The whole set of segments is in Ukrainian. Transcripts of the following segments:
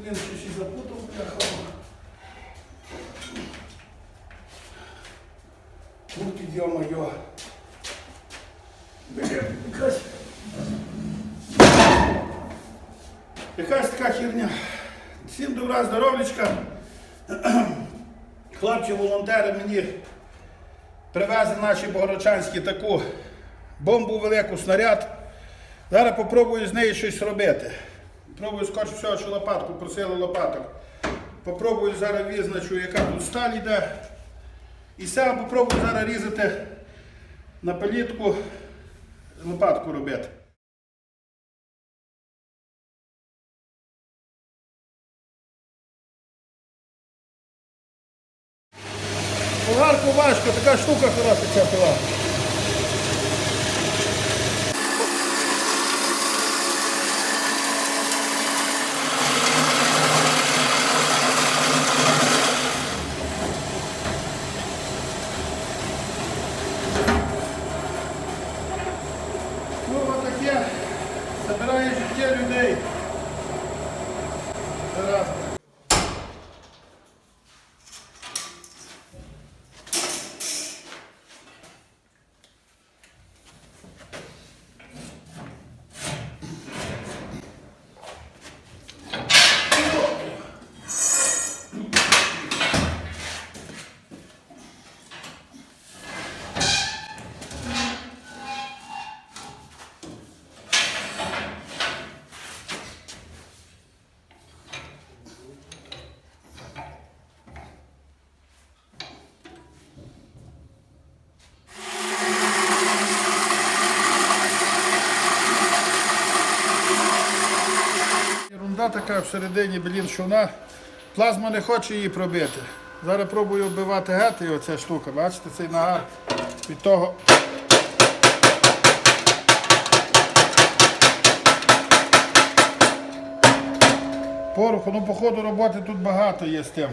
блін, що ще запутав, бляха. Ти, йо-моє. Блін, якась. Якась така херня. Всім добра, здоров'ячка. Хлопці-волонтери мені привезли наші богородчанські таку бомбу велику, снаряд. Зараз попробую з неї щось робити. Пробую скорше всього, що лопатку, просили лопаток. Попробую зараз визначу, яка тут сталь йде. І сам попробую зараз різати на палітку, лопатку робити. Погарку важко, така штука хороша ця пила. Türkiye ürünü Ерунда така всередині, блін, що вона плазма не хоче її пробити. Зараз пробую вбивати гети, оця штука, бачите, цей нагар від того. Пороху, ну по ходу роботи тут багато є з тим.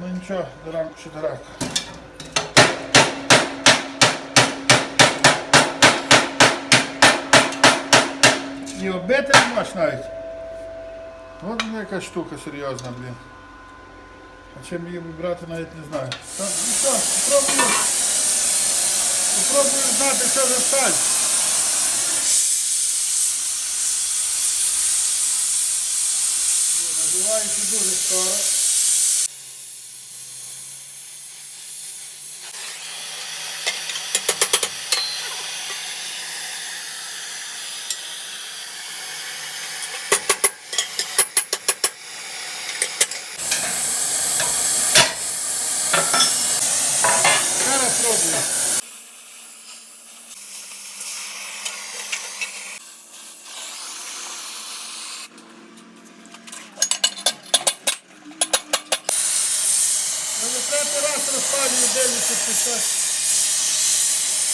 Ну нічого, до ранку ще. І оббити не можеш навіть. От блін, яка штука серйозна, блін. А чим її вибрати навіть не знаю. Та, ну що, попробую. Попробую знати, що за сталь. Нагріваючи дуже скоро. Третій раз розпалюю, дивлюся, чи щось,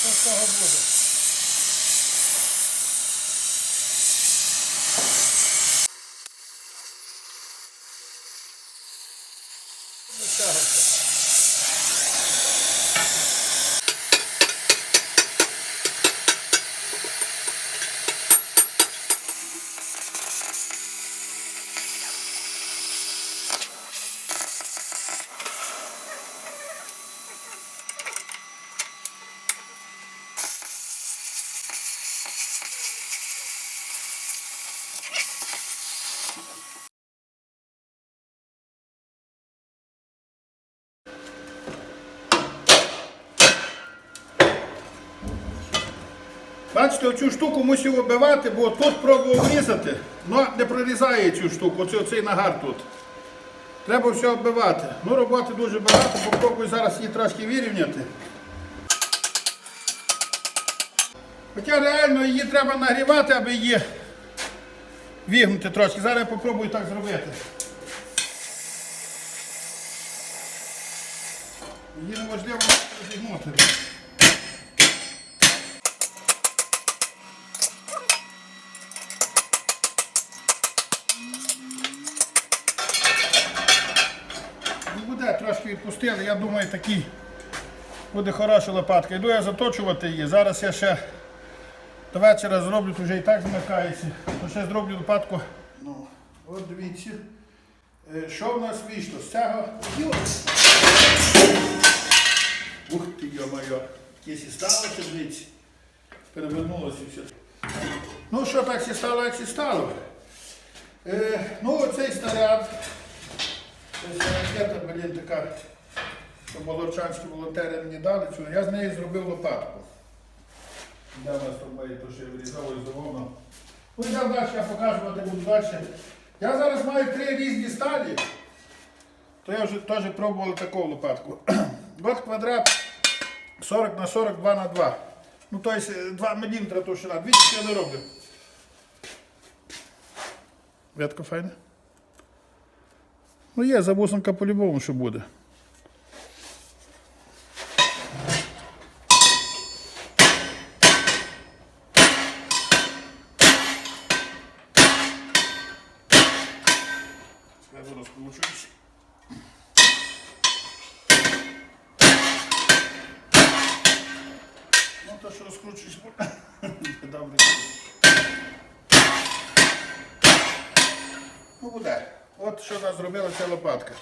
що з того буде. Витягуйте. Бачите, оцю штуку мусив вибивати, бо тут пробував різати, але не прорізає цю штуку, оцей, оцей нагар тут. Треба все оббивати. Ну, роботи дуже багато, попробую зараз її трошки вирівняти. Хоча реально її треба нагрівати, аби її вігнути трошки. Зараз я попробую так зробити. Її неможливо розігнути. Трошки відпустили, я думаю, такий буде хороша лопатка. Йду я заточувати її. Зараз я ще до вечора зроблю, тут вже і так змикається. Ще зроблю лопатку. Ну, От дивіться, е, що в нас вийшло з цього. Ух ти, йо-моє, і сталося, дивіться. Перевернулося все. Ну що так і стало, як і стало. Е, ну, оцей снаряд. Це ракета, блін, така, що молочанські волонтери мені дали цю. Я з неї зробив лопатку. Де у нас має то ще вирізало і завовно. Ну, йдемо далі, я показувати буду далі. Я зараз маю три різні сталі. То я вже теж пробував таку лопатку. От квадрат 40 на 40, 2 на 2. Ну, тобто 2 мм товщина. Двічі я не роблю. Ветка файна? Ну є, забусинка по-любому, що буде. Ну, то, що розкручуюсь, буде. Добре. Ну, буде. От що нас зробила ця лопатка.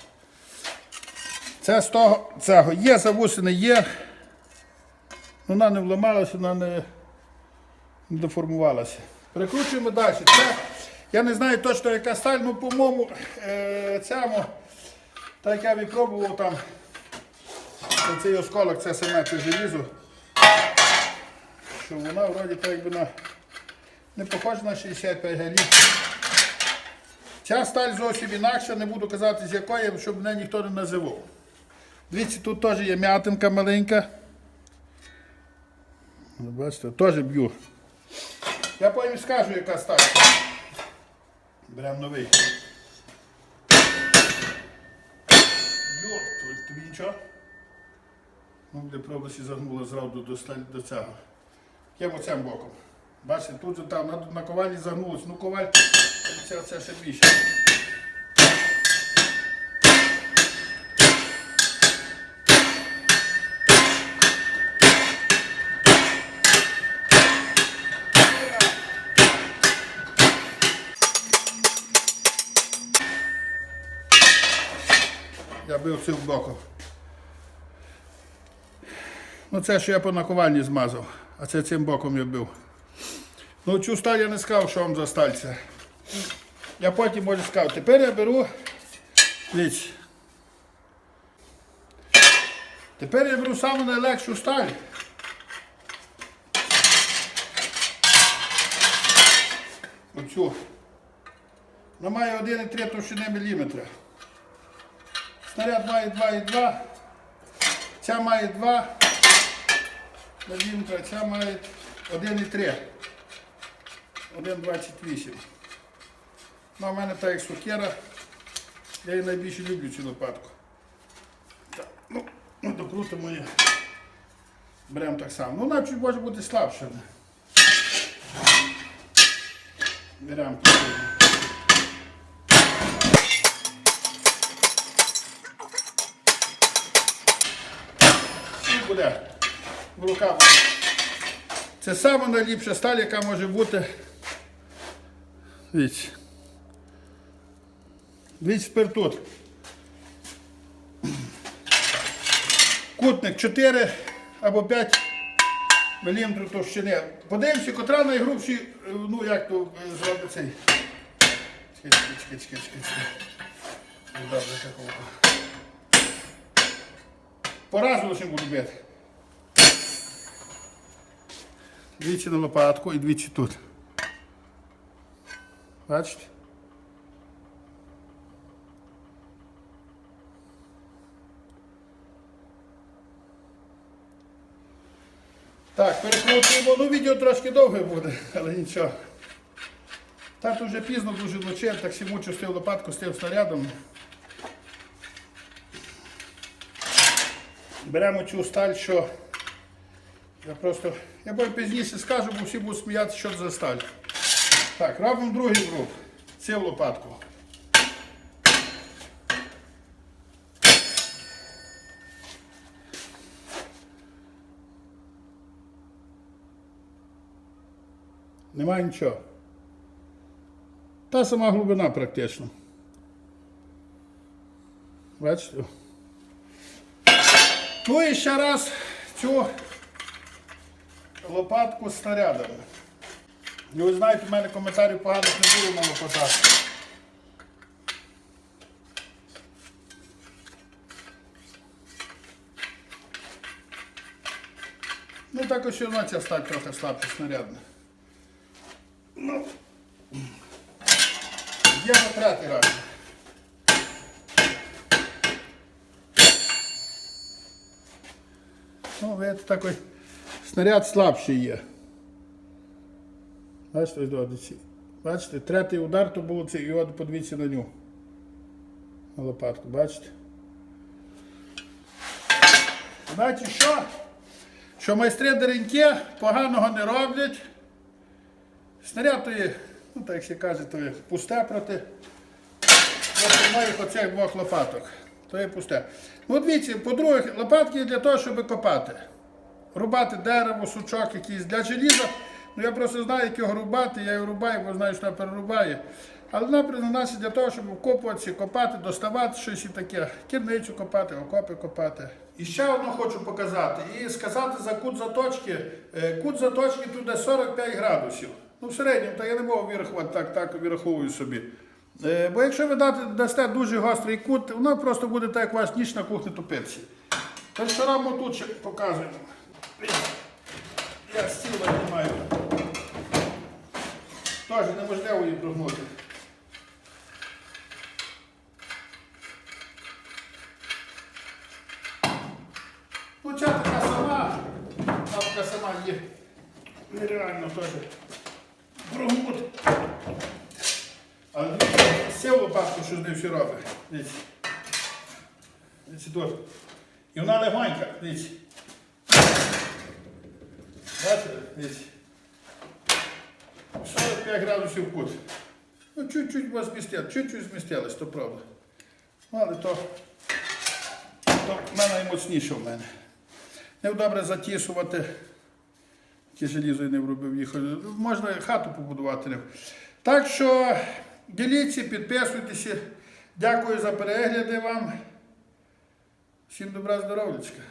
Це з того цього. Є завусини, є. Вона не вламалася, вона не, деформувалася. Перекручуємо далі. Це, я не знаю точно, яка сталь, ну, по-моєму, е, цьому, так як я випробував там, цей осколок, це саме це желізо, що вона вроді так якби на, не похожа на 65 галів. Ця сталь зовсім інакша, не буду казати з якої, щоб мене ніхто не називав. Дивіться, тут теж є м'ятинка маленька. Ну, Бачите, теж б'ю. Я потім скажу, яка сталь. Беремо новий. Йо, тобі- нічого? Ну, де пробусі загнула зразу до, до цього. Кем оцим боком. Бачите, тут же там на, на ковалі загнулось. Ну коваль це, це ще більше. Я бив цим боком. Ну це що я по наковальні змазав, а це цим боком я бив. Ну цю сталь я не сказав, що вам за сталь це. Я потім можу сказати. Тепер я беру. Дивіться. Тепер я беру саму найлегшу сталь. Оцю. Вона має 1,3 товщини міліметра. Снаряд має 2,2. Ця має 2 міліметра, ця має 1,3. 1,28. Ну, в мене так як сукера. Я її найбільше люблю цю лопатку. Так, ну, ну докрутимо її. Беремо так само. Ну, вона чуть може бути слабша. Беремо. І буде. В руках. Це найліпша сталь, яка може бути. Дивіться. Дивіться тепер тут. Кутник 4 або 5 мм товщини. Подивимося, котра найгрубші, е, ну як то е, зробити цей. Чекай, чекай, чекай, чекай, Добре, такого. По разу лише буду бити. Двічі на лопатку і двічі тут. Бачите? Так, перекрутуємо. Ну, відео трошки довге буде, але нічого. Так вже пізно дуже вночі, так всі мучу з лопатку, з тим снарядом. Беремо цю сталь, що я просто. Я бо пізніше скажу, бо всі будуть сміятися, що це за сталь. Так, робимо другий груп. Цю лопатку. Немає нічого. Та сама глибина практично. Бачите? Ну і ще раз цю лопатку з снарядами. І ви знаєте, в мене коментарів поганих не було на лопатах. Ну також і вона ця стать трохи слабше снарядна. Ну, є на третій раз. Ну, видите, такий снаряд слабший є. Бачите, ось. Бачите, третій удар то було це, і от подивіться на нього. На лопатку, бачите? Знаєте що? Що майстри дереньки поганого не роблять. Снаряд то є, ну так як каже, то є пусте проти, моїх оцих двох лопаток. То є пусте. Ну, от дивіться, по-друге, лопатки є для того, щоб копати. Рубати дерево, сучок якийсь для желіза. Ну я просто знаю, як його рубати, я його рубаю, бо знаю, що вона перерубає. Але вона призначена для того, щоб вкопуватися, копати, доставати щось і таке. Кірницю копати, окопи копати. І ще одну хочу показати і сказати за кут заточки. Е, Кут заточки тут 45 градусів. Ну, в середньому, то я не можу вирахувати, так, так вираховую собі. Е, Бо якщо ви дасте дуже гострий кут, воно просто буде так, як ваш ніч на кухні тупитися. Тож що робимо тут ще показуємо. Я стіл знімаю. Теж неможливо її прогнути. Ну, ця така сама, а така сама є. Нереально теж прогнути. Дивіться, сів лопатку, що з ним все робить. Дивіться. Дивіться тут. І вона легонька, дивіться. Бачите, дивіться. 45 градусів кут. Ну, чуть-чуть вас змістили, чуть-чуть змістилось, то правда. Ну, але то, то в мене наймоцніше в мене. Не добре затісувати. Ті желізо не вробив їх. Можна хату побудувати. Так що діліться, підписуйтеся. Дякую за перегляди вам. Всім добра здоров'ячка.